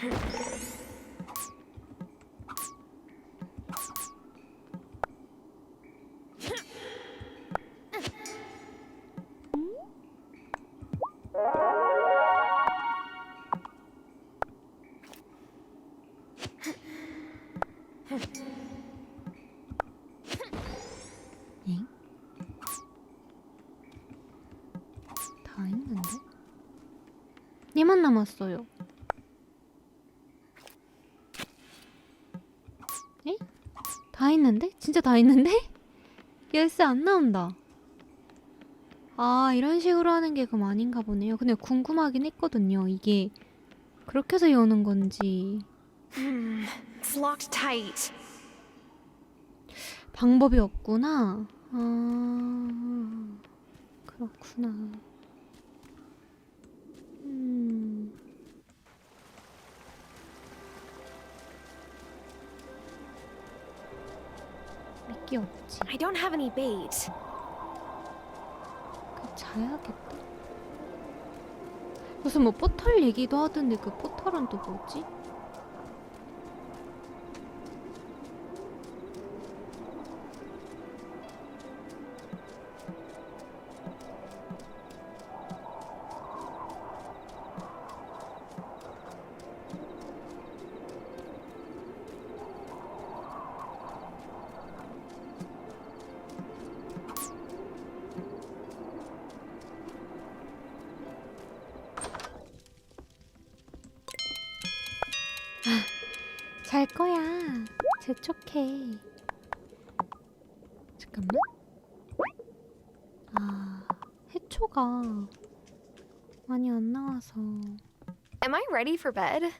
Hmm. 남았어요. 에? 다 했는데? 진짜 다 했는데? 열쇠 안 나온다. 아, 이런 식으로 하는 게 그럼 아닌가 보네요. 근데 궁금하긴 했거든요. 이게 그렇게 해서 여는 건지 tight. 방법이 없구나. 아, 그렇구나. 음. 미끼 없지. I don't have any bait. 그 자야겠다. 무슨 뭐 포털 얘기도 하던데 그 포털은 또 뭐지? 초가 많이 안 나와서. Am I ready for bed?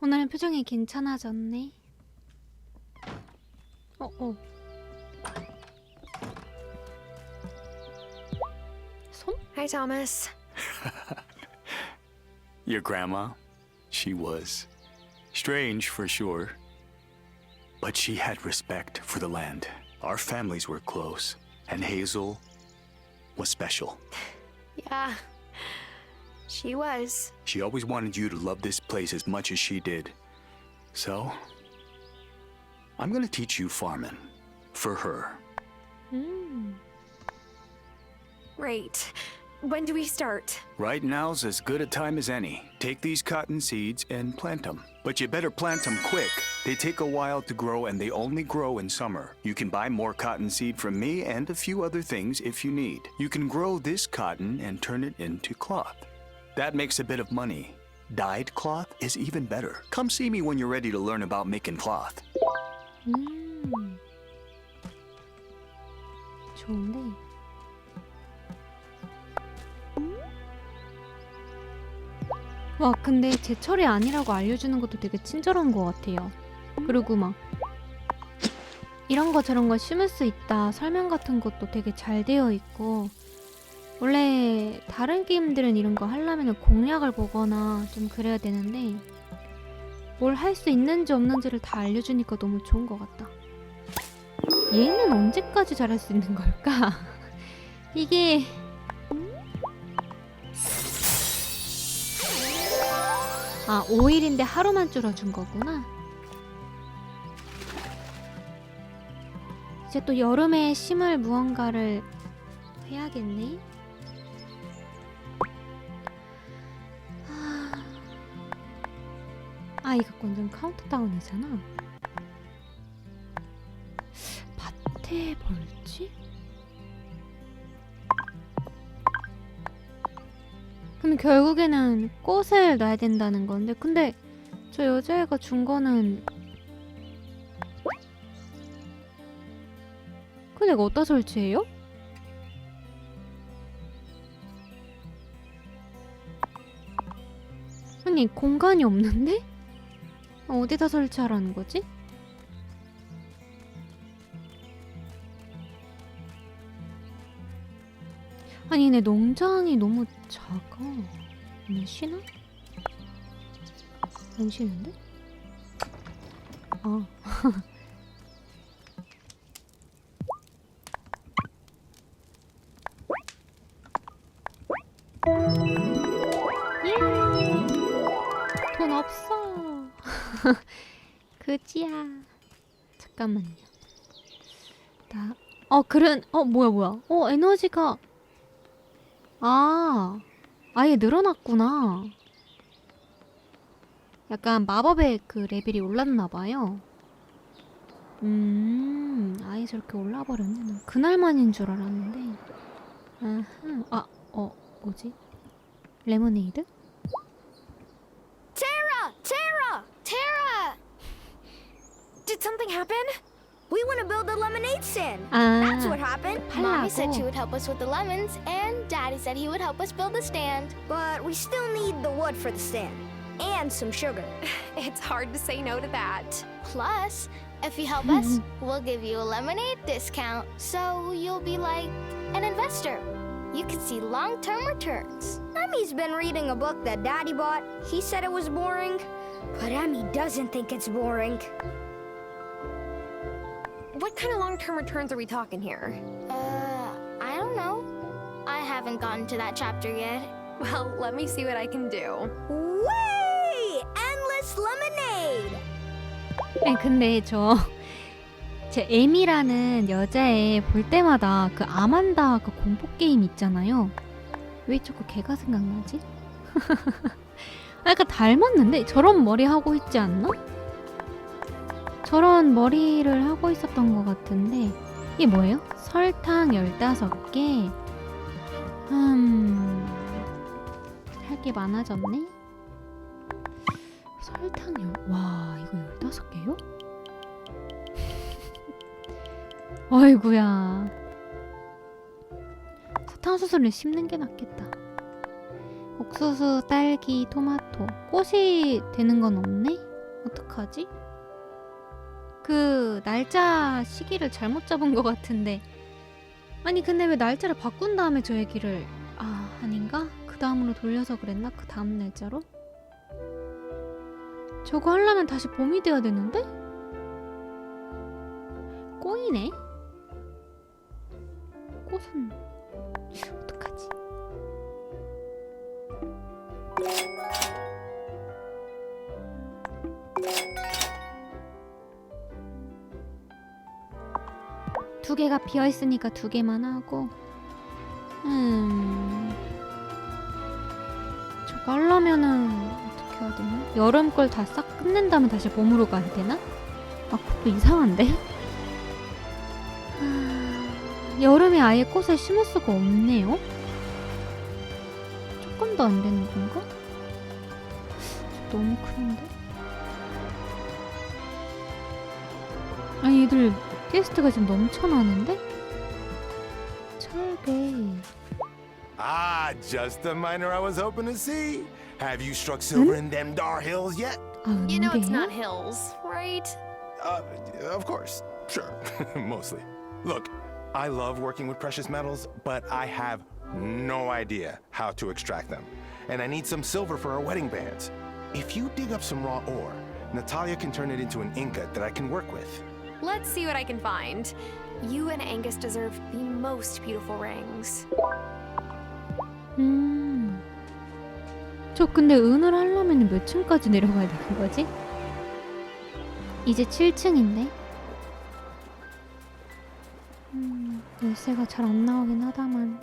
오늘은 표정이 괜찮아졌네. Thomas. Your grandma? She was. Strange for sure. But she had respect for the land. Our families were close, and Hazel was special. Yeah, she was. She always wanted you to love this place as much as she did. So, I'm gonna teach you farming. For her. 음. Great. When do we start? Right now's as good a time as any. Take these cotton seeds and plant them. But you better plant them quick. They take a while to grow and they only grow in summer. You can buy more cotton seed from me and a few other things if you need. You can grow this cotton and turn it into cloth. That makes a bit of money. Dyed cloth is even better. Come see me when you're ready to learn about making cloth. 음. 좋은데. 와, 근데 제철이 아니라고 알려주는 것도 되게 친절한 것 같아요. 그리고 막 이런 거 저런 거 심을 수 있다 설명 같은 것도 되게 잘 되어 있고 원래 다른 게임들은 이런 거 하려면 공략을 보거나 좀 그래야 되는데 뭘 할 수 있는지 없는지를 다 알려주니까 너무 좋은 것 같다. 얘는 언제까지 잘할 수 있는 걸까? 이게 아 5일인데 하루만 줄어준 거구나. 이제 또 여름에 심을 무언가를 해야겠네. 아, 아 이거 완전 카운트다운이잖아. 근데 결국에는 꽃을 놔야 된다는 건데 근데 저 여자애가 준 거는 근데 이거 어디다 설치해요? 아니 공간이 없는데? 어디다 설치하라는 거지? 아니 내 농장이 너무 작아. 오늘 쉬나? 안 쉬는데? 아. 예! 그지야. 잠깐만요. 나, 어, 그런, 어, 뭐야, 뭐야. 어, 에너지가, 아, 아예 늘어났구나. 약간 마법의 그 레벨이 올랐나봐요. 음, 아예 저렇게 올라버렸네. 난 그날만인 줄 알았는데. 아하, 아, 어, 뭐지? 레모네이드? Tara! Tara! Did something happen? We want to build a lemonade stand. Uh, That's what happened. Mommy said she would help us with the lemons, and Daddy said he would help us build the stand. But we still need the wood for the stand and some sugar. It's hard to say no to that. Plus, if you help us, we'll give you a lemonade discount. So you'll be like an investor. You can see long term returns. Emmy's been reading a book that Daddy bought. He said it was boring, but Emmy doesn't think it's boring. What kind of long term returns are we talking here? Uh, I don't know. I haven't gotten to that chapter yet. Well, let me see what I can do. Way! Endless lemonade! 아니, 근데 저, 제 에미라는 여자애 볼 때마다 그 아만다 그 공포 게임 있잖아요. 왜 자꾸 걔가 생각나지? 아, 약간 닮았는데? 저런 머리 하고 있지 않나? 저런 머리를 하고 있었던 것 같은데 이게 뭐예요? 설탕 15개 음... 할 게 많아졌네? 설탕요? 와 이거 15개요? 어이구야 사탕수수를 심는 게 낫겠다 옥수수, 딸기, 토마토 꽃이 되는 건 없네? 어떡하지? 그 날짜 시기를 잘못 잡은 것 같은데 아니 근데 왜 날짜를 바꾼 다음에 저 얘기를 아 아닌가? 그 다음으로 돌려서 그랬나? 그 다음 날짜로? 저거 하려면 다시 봄이 돼야 되는데? 꽁이네? 꽃은 두 개가 비어 있으니까 두 개만 하고 음 저거 하려면은 어떻게 해야 되나? 여름 걸 다 싹 끝낸 다음에 다시 봄으로 가야 되나? 아 그것도 이상한데? 하, 여름에 아예 꽃을 심을 수가 없네요? 조금도 안 되는 건가? 너무 큰데? 아니 얘들 게스트가 지금 넘쳐나는데? 철개 Ah, just the miner I was hoping to see. Have you struck silver in them Dar Hills yet? 아 You know it's 은배야? not hills, right? Uh, of course. Sure. Mostly. Look, I love working with precious metals, but I have no idea how to extract them. And I need some silver for our wedding bands. If you dig up some raw ore, Natalia can turn it into an ingot that I can work with. Let's see what I can find. You and Angus deserve the most beautiful rings. 음. 저 근데 은을 하려면 몇 층까지 내려가야 되는 거지? 이제 7층인데? 음, 열쇠가 잘 안 나오긴 하다만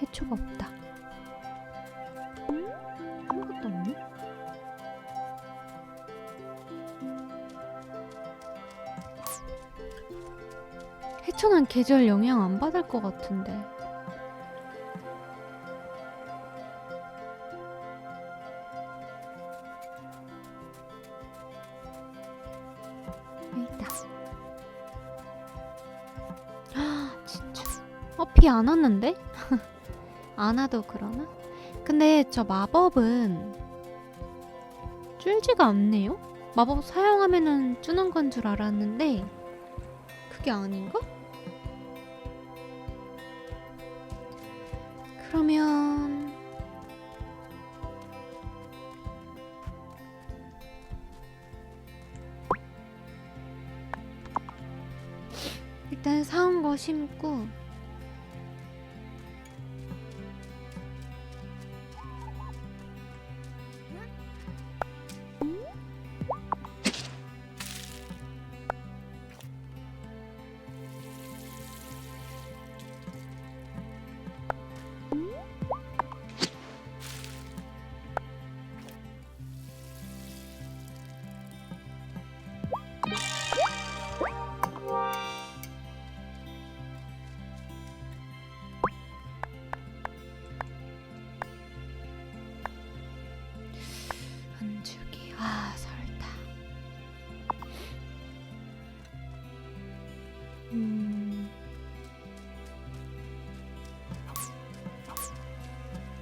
해초가 없다. 해초는 계절 영향 안 받을 것 같은데. 있다. 아, 진짜. 어, 비 안 왔는데? 안 와도 그러나? 근데 저 마법은 줄지가 않네요? 마법 사용하면은 주는 건 줄 알았는데 그게 아닌가? 그러면 일단 사온 거 심고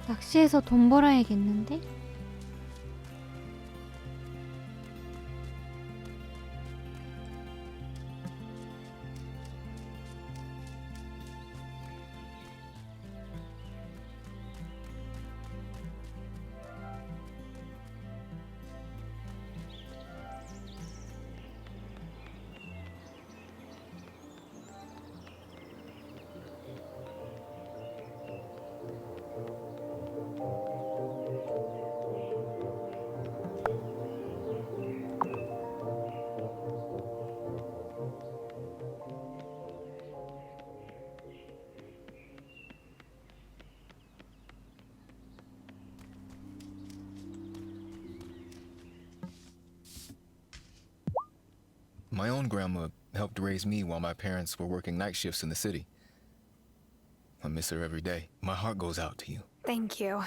낚시해서 돈 벌어야겠는데? My own grandma helped raise me while my parents were working night shifts in the city. I miss her every day. My heart goes out to you. Thank you.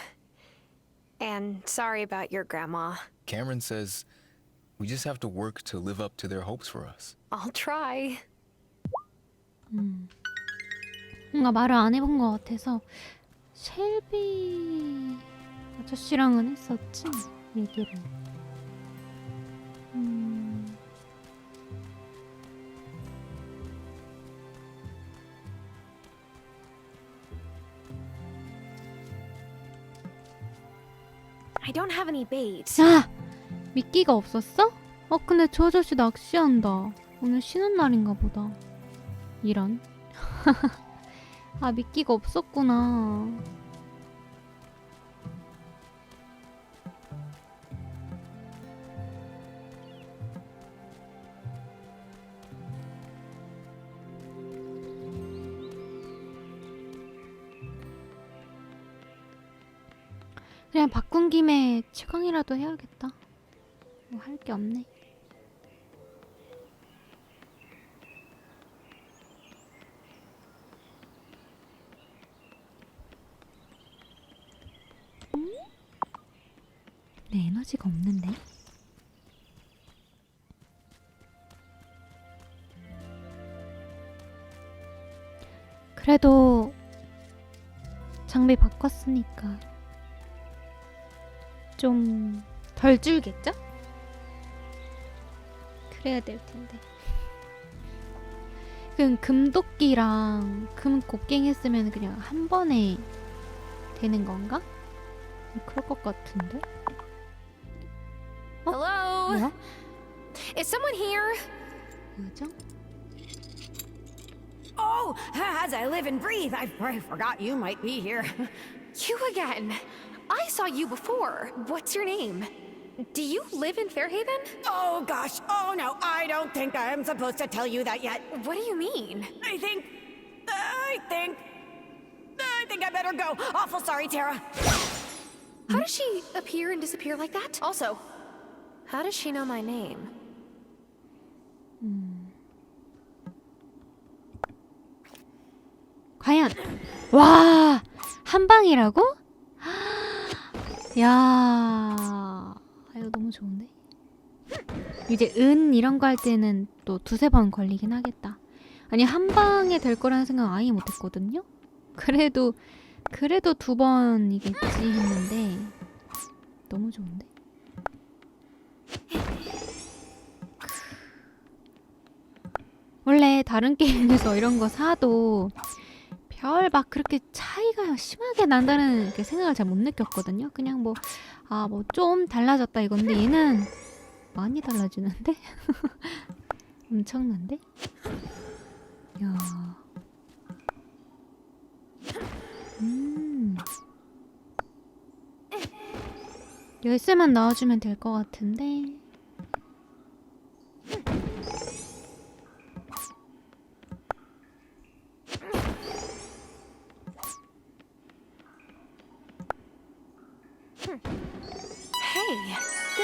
And sorry about your grandma. Cameron says we just have to work to live up to their hopes for us. I'll try. 뭔가 말을 안 해본 것 같아서 셸비 아저씨랑은 했었지 얘기를. 음. I don't have any bait. 아 미끼가 없었어? 어 근데 저 아저씨 낚시한다. 오늘 쉬는 날인가 보다. 이런. 아 미끼가 없었구나. 그냥 바꾼 김에 최강이라도 해야겠다. 뭐 할 게 없네. 내 에너지가 없는데? 그래도 장비 바꿨으니까 좀 덜 줄겠죠? 그래야 될 텐데. 그 금도끼랑 금 곡괭이 했으면 그냥 한 번에 되는 건가? 그럴 것 같은데. Hello? 뭐야? Is someone here? 뭐죠? Oh, as I live and breathe, I, I forgot you might be here. You again. I saw you before. What's your name? Do you live in Fairhaven? Oh gosh, oh no, I don't think I'm supposed to tell you that yet. What do you mean? I think, I think, I think I better go. Awful sorry, Tara. How does she appear and disappear like that? Also, how does she know my name? 과연 와 한방이라고? 야 이거 너무 좋은데? 이제 은 이런 거 할 때는 또 두세 번 걸리긴 하겠다. 아니 한 방에 될 거라는 생각 아예 못했거든요? 그래도 그래도 두 번이겠지 했는데 너무 좋은데? 원래 다른 게임에서 이런 거 사도 겨울 막 그렇게 차이가 심하게 난다는 그 생각을 잘 못 느꼈거든요. 그냥 뭐, 아, 뭐 좀 달라졌다 이건데 얘는 많이 달라지는데? 엄청난데? 야. 음. 열쇠만 넣어주면 될 것 같은데.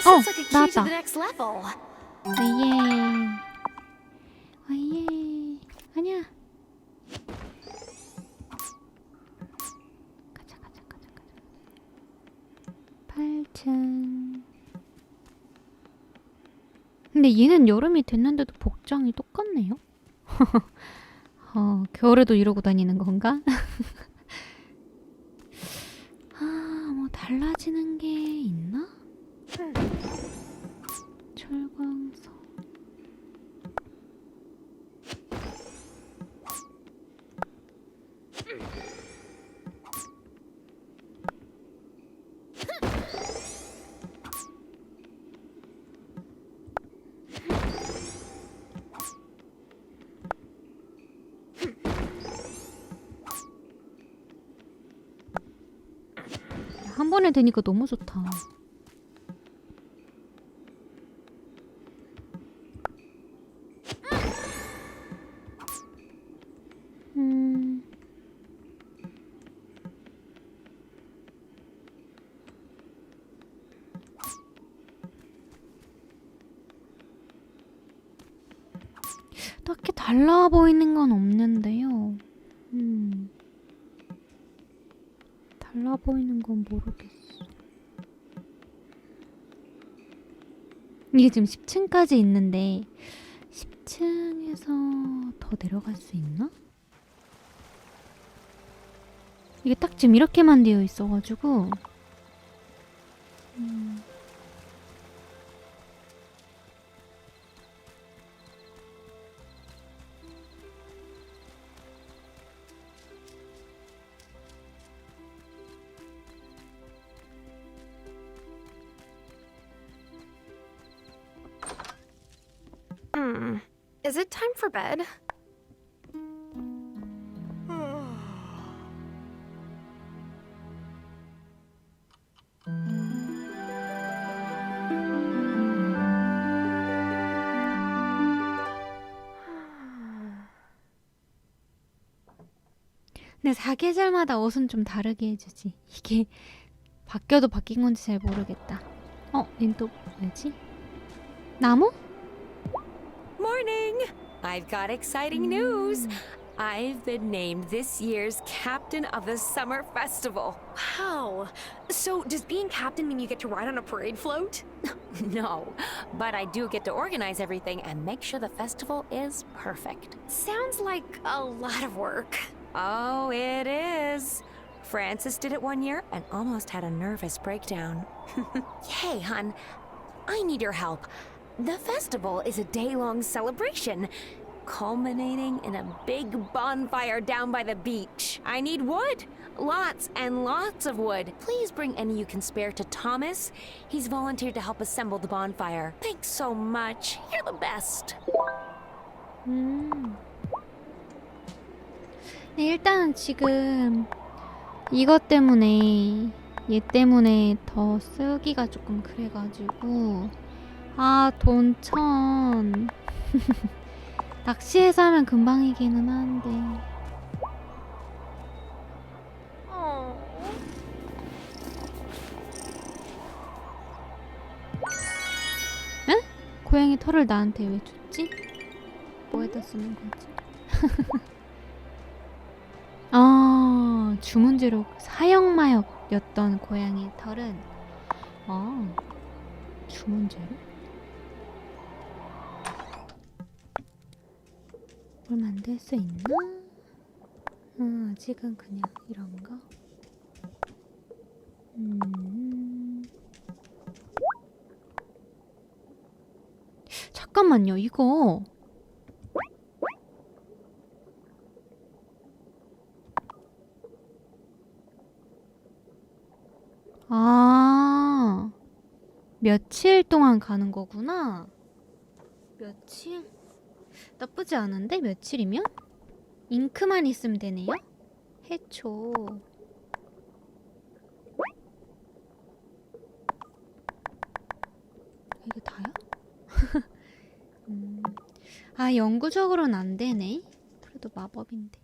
Oh, to 나왔다. the next level. 예. 예. 아니야. 가자 가자 가자 가자. 8층. 근데 얘는 여름이 됐는데도 복장이 똑같네요. 어, 겨울에도 이러고 다니는 건가? 한 번에 되니까 너무 좋다. 음. 딱히 달라 보이는 건 없는데요. 보이는 건 모르겠어. 이게 지금 10층까지 있는데 10층에서 더 내려갈 수 있나? 이게 딱 지금 이렇게만 되어 있어가지고 Is it time for bed? 근데 사계절마다 옷은 좀 다르게 해주지. 이게 바뀌어도 바뀐 건지 잘 모르겠다. 어, 얜또 뭐지? 나무? Morning! I've got exciting news. I've been named this year's captain of the summer festival. Wow. So, does being captain mean you get to ride on a parade float? No, but I do get to organize everything and make sure the festival is perfect. Sounds like a lot of work. Oh, it is. Francis did it one year and almost had a nervous breakdown. hey, hun, I need your help. The festival is a day long celebration, culminating in a big bonfire down by the beach. I need wood. Lots and lots of wood. Please bring any you can spare to Thomas. He's volunteered to help assemble the bonfire. Thanks so much. You're the best. 음. 네, 일단은 지금 이것 때문에 얘 때문에 더 쓰기가 조금 그래가지고 아 돈 천 낚시해서 하면 금방이기는 한데 응? 고양이 털을 나한테 왜 줬지? 뭐에다 쓰는 거지? 아 주문제로 사형마역이었던 고양이의 털은 아 주문제로? 뭘 안될수 있나? 음, 아직은 그냥 이런 거. 음. 잠깐만요, 이거. 아, 며칠 동안 가는 거구나. 며칠? 나쁘지 않은데? 며칠이면? 잉크만 있으면 되네요? 해초. 이게 다야? 음. 아, 영구적으로는 안 되네. 그래도 마법인데.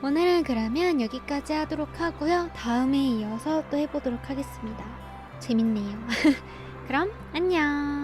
오늘은 그러면 여기까지 하도록 하고요. 다음에 이어서 또 해보도록 하겠습니다. 재밌네요. 그럼 안녕.